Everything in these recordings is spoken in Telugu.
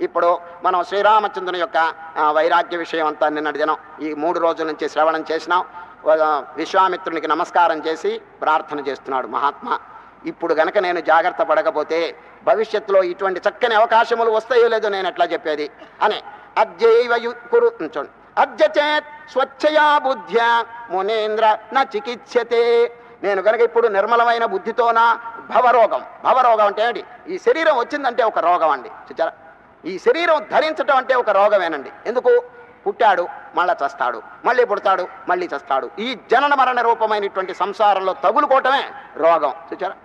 ఇప్పుడు మనం శ్రీరామచంద్రుని యొక్క వైరాగ్య విషయం అంతా నిన్నటి దినం ఈ మూడు రోజుల నుంచి శ్రవణం చేసినాం. విశ్వామిత్రునికి నమస్కారం చేసి ప్రార్థన చేస్తున్నాడు మహాత్మా. ఇప్పుడు గనక నేను జాగ్రత్త పడకపోతే భవిష్యత్తులో ఇటువంటి చక్కని అవకాశములు వస్తాయో లేదో నేను ఎట్లా చెప్పేది? అని అద్యైవయు కురు చూడండి. అద్యచేత్ స్వచ్ఛయా బుద్ధ్య మునేంద్ర నా చికిత్సతే నేను కనుక ఇప్పుడు నిర్మలమైన బుద్ధితోనా భవరోగం. భవరోగం అంటే ఏంటి? ఈ శరీరం వచ్చిందంటే ఒక రోగం అండి. చూచారా? ఈ శరీరం ధరించటం అంటే ఒక రోగమేనండి. ఎందుకు? పుట్టాడు మళ్ళా చస్తాడు మళ్ళీ పుడతాడు మళ్ళీ చస్తాడు. ఈ జనన మరణ రూపమైనటువంటి సంసారంలో తగులుకోవటమే రోగం. చూచారా?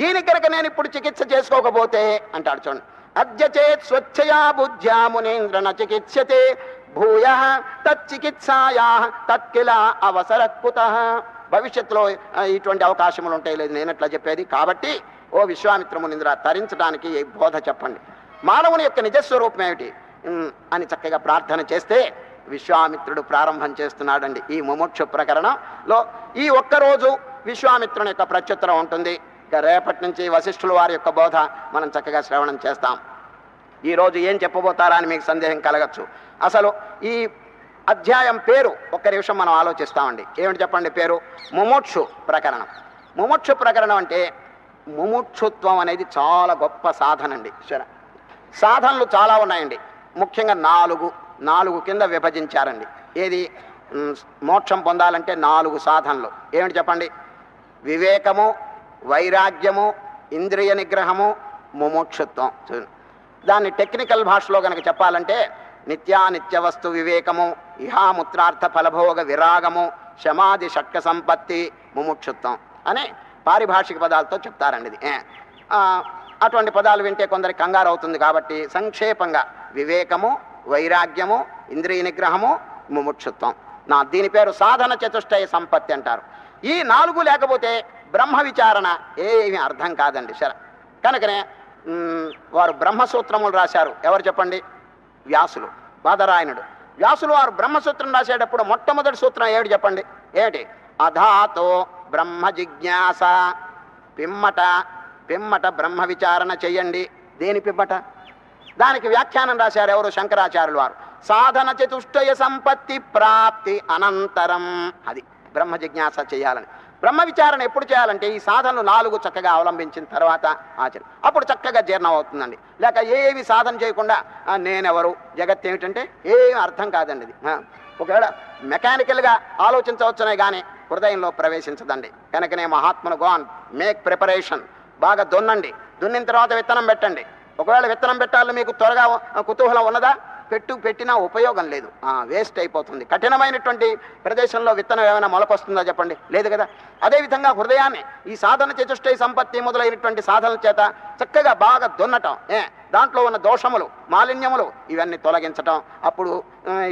దీని కనుక నేను ఇప్పుడు చికిత్స చేసుకోకపోతే అంటాడు చూడండి అద్యచేత్ స్వచ్ఛయా బుద్ధ్యా మునేంద్రన చికిత్సతే భూయ తచ్చికిత్సాయా తత్కిలా అవసర కుత భవిష్యత్తులో ఇటువంటి అవకాశములు ఉంటాయి లేదు నేను ఎట్లా చెప్పేది? కాబట్టి ఓ విశ్వామిత్రమునింద్ర తరించడానికి ఈ బోధ చెప్పండి. మానవుని యొక్క నిజస్వరూపం ఏమిటి? అని చక్కగా ప్రార్థన చేస్తే విశ్వామిత్రుడు ప్రారంభం చేస్తున్నాడండి. ఈ ముముక్షు ప్రకరణంలో ఈ ఒక్కరోజు విశ్వామిత్రుని యొక్క ప్రత్యుత్తరం ఉంటుంది. ఇక రేపటి నుంచి వశిష్ఠుల వారి యొక్క బోధ మనం చక్కగా శ్రవణం చేస్తాం. ఈ రోజు ఏం చెప్పబోతారా అని మీకు సందేహం కలగచ్చు. అసలు ఈ అధ్యాయం పేరు ఒక్క నిమిషం మనం ఆలోచిస్తామండి. ఏమిటి చెప్పండి పేరు? ముముక్షు ప్రకరణం. ముముక్షు ప్రకరణం అంటే ముముక్షుత్వం అనేది చాలా గొప్ప సాధన అండి సరే. సాధనలు చాలా ఉన్నాయండి. ముఖ్యంగా నాలుగు నాలుగు కింద విభజించారండి. ఏది? మోక్షం పొందాలంటే నాలుగు సాధనలు. ఏమిటి చెప్పండి? వివేకము వైరాగ్యము ఇంద్రియ నిగ్రహము ముముక్షుత్వం. దాన్ని టెక్నికల్ భాషలో కనుక చెప్పాలంటే నిత్యానిత్య వస్తు వివేకము ఇహాముత్రార్థ ఫలభోగ విరాగము శమాది షట్క సంపత్తి ముముక్షుత్వం అని పారిభాషిక పదాలతో చెప్తారండి ఇది. అటువంటి పదాలు వింటే కొందరికి కంగారు అవుతుంది కాబట్టి సంక్షేపంగా వివేకము వైరాగ్యము ఇంద్రియ నిగ్రహము ముముక్షుత్వం. నా దీని పేరు సాధన చతుష్టయ సంపత్తి అంటారు. ఈ నాలుగు లేకపోతే బ్రహ్మ విచారణ ఏమీ అర్థం కాదండి. సరే కనుకనే వారు బ్రహ్మసూత్రములు రాశారు. ఎవరు చెప్పండి? వ్యాసులు. బాధరాయణుడు వ్యాసులు వారు బ్రహ్మసూత్రం రాసేటప్పుడు మొట్టమొదటి సూత్రం ఏమిటి చెప్పండి? ఏమిటి? అధాతో బ్రహ్మ జిజ్ఞాస పిమ్మట పిమ్మట బ్రహ్మ విచారణ చెయ్యండి. దేని పిమ్మట? దానికి వ్యాఖ్యానం రాశారు ఎవరు? శంకరాచార్యులు వారు. సాధన చతుష్టయ సంపత్తి ప్రాప్తి అనంతరం. అది బ్రహ్మ జిజ్ఞాస చేయాలని. బ్రహ్మ విచారణ ఎప్పుడు చేయాలంటే ఈ సాధనలు నాలుగు చక్కగా అవలంబించిన తర్వాత ఆచరణ అప్పుడు చక్కగా జీర్ణం అవుతుందండి. లేక ఏవి సాధన చేయకుండా నేనెవరు? జగత్ ఏమిటంటే ఏమి అర్థం కాదండి ఇది. ఒకవేళ మెకానికల్గా ఆలోచించవచ్చునే కానీ హృదయంలో ప్రవేశించదండి. కనుకనే మహాత్మును గోన్ మేక్ ప్రిపరేషన్ బాగా దున్నండి. దున్నిన తర్వాత విత్తనం పెట్టండి. ఒకవేళ విత్తనం పెట్టాలని మీకు త్వరగా కుతూహలం ఉన్నదా? పెట్టు పెట్టినా ఉపయోగం లేదు. వేస్ట్ అయిపోతుంది. కఠినమైనటువంటి ప్రదేశంలో విత్తనం ఏమైనా మొలకొస్తుందా చెప్పండి? లేదు కదా? అదేవిధంగా హృదయాన్ని ఈ సాధన చతుష్టయ సంపత్తి మొదలైనటువంటి సాధనల చేత చక్కగా బాగా దున్నటం ఏ దాంట్లో ఉన్న దోషములు మాలిన్యములు ఇవన్నీ తొలగించటం అప్పుడు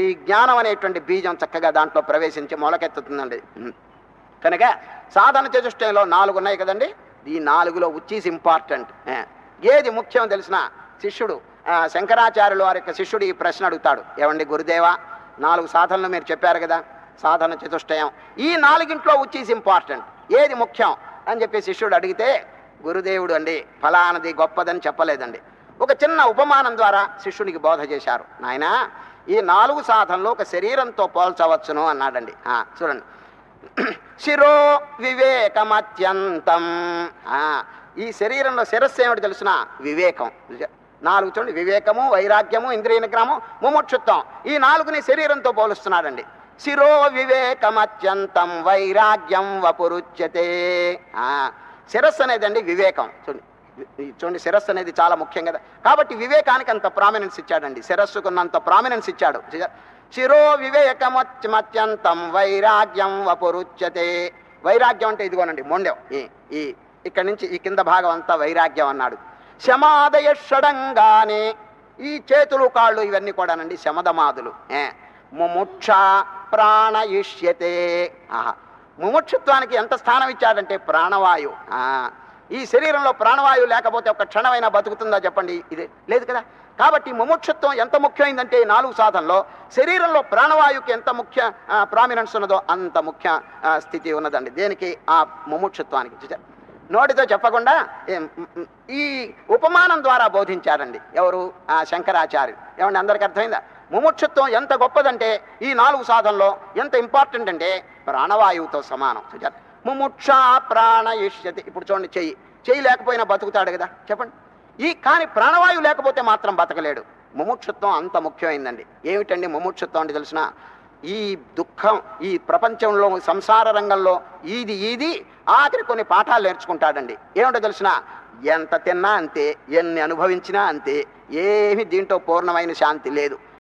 ఈ జ్ఞానం అనేటువంటి బీజం చక్కగా దాంట్లో ప్రవేశించి మొలకెత్తుతుందండి. కనుక సాధన చతుష్టయంలో నాలుగు ఉన్నాయి కదండి? ఈ నాలుగులో ఉచ్చీస్ ఇంపార్టెంట్ ఏది ముఖ్యం తెలిసిన శిష్యుడు శంకరాచార్యులు వారి యొక్క శిష్యుడు ఈ ప్రశ్న అడుగుతాడు. ఏమండి గురుదేవా? నాలుగు సాధనలు మీరు చెప్పారు కదా సాధన చతుష్టయం. ఈ నాలుగింట్లో ఉచ్చీస్ ఇంపార్టెంట్ ఏది ముఖ్యం? అని చెప్పి శిష్యుడు అడిగితే గురుదేవుడు అండి ఫలానది గొప్పదని చెప్పలేదండి. ఒక చిన్న ఉపమానం ద్వారా శిష్యునికి బోధ చేశారు. నాయనా ఈ నాలుగు సాధనలు ఒక శరీరంతో పోల్చవచ్చును అన్నాడండి. చూడండి. శిరో వివేకమత్యంతం. ఆ, ఈ శరీరంలో శిరస్సు ఏమిటి తెలుసిన? వివేకం. నాలుగు చూడండి. వివేకము వైరాగ్యము ఇంద్రియ నిగ్రహము ముముక్షుత్వం. ఈ నాలుగుని శరీరంతో పోలుస్తున్నాడండి. శిరో వివేకమత్యంతం వైరాగ్యం వపురుచ్యతే. ఆ, శిరస్సు అనేదండి వివేకం. చూడండి. చూడండి శిరస్సు అనేది చాలా ముఖ్యం కదా. కాబట్టి వివేకానికి అంత ప్రామినెన్స్ ఇచ్చాడండి. శిరస్సుకున్నంత ప్రామినెన్స్ ఇచ్చాడు. శిరో వివేకమత్యంతం వైరాగ్యం వపురుచ్యతే. వైరాగ్యం అంటే ఇదిగోనండి మొండెం. ఈ ఈ ఇక్కడి నుంచి ఈ కింద భాగం అంతా వైరాగ్యం అన్నాడు. శమాదయ షడంగానే ఈ చేతులు కాళ్ళు ఇవన్నీ కూడానండి శమదమాదులు. ఏ ముముక్ష ప్రాణయిష్యతే. ఆహా ముముక్షత్వానికి ఎంత స్థానం ఇచ్చాడంటే ప్రాణవాయు ఆ, ఈ శరీరంలో ప్రాణవాయువు లేకపోతే ఒక క్షణమైనా బతుకుతుందా చెప్పండి. ఇది లేదు కదా? కాబట్టి ముముక్షత్వం ఎంత ముఖ్యమైందంటే ఈ నాలుగు సాధనలో శరీరంలో ప్రాణవాయువుకి ఎంత ముఖ్య ప్రామినెన్స్ ఉన్నదో అంత ముఖ్య స్థితి ఉన్నదండి. దేనికి? ఆ ముముక్షత్వానికి. నోటితో చెప్పకుండా ఈ ఉపమానం ద్వారా బోధించారండి ఎవరు? ఆ శంకరాచార్యులు. ఏమండి అందరికి అర్థమైందా? ముముక్షత్వం ఎంత గొప్పదంటే ఈ నాలుగు సాధనలో ఎంత ఇంపార్టెంట్ అంటే ప్రాణవాయువుతో సమానం. సుజాత ముముక్ష ప్రాణయిష్యతి. ఇప్పుడు చూడండి చెయ్యి. చెయ్యి లేకపోయినా బతుకుతాడు కదా. చెప్పండి. ఈ కానీ ప్రాణవాయువు లేకపోతే మాత్రం బతకలేడు. ముముక్షత్వం అంత ముఖ్యమైందండి. ఏమిటండి ముముక్షత్వం అంటే తెలిసిన ఈ దుఃఖం ఈ ప్రపంచంలో సంసార రంగంలో ఇది ఇది ఆఖరి కొన్ని పాఠాలు నేర్చుకుంటాడండి. ఏమిటో తెలిసిన ఎంత తిన్నా అంతే ఎన్ని అనుభవించినా అంతే ఏమి దీంట్లో పూర్ణమైన శాంతి లేదు.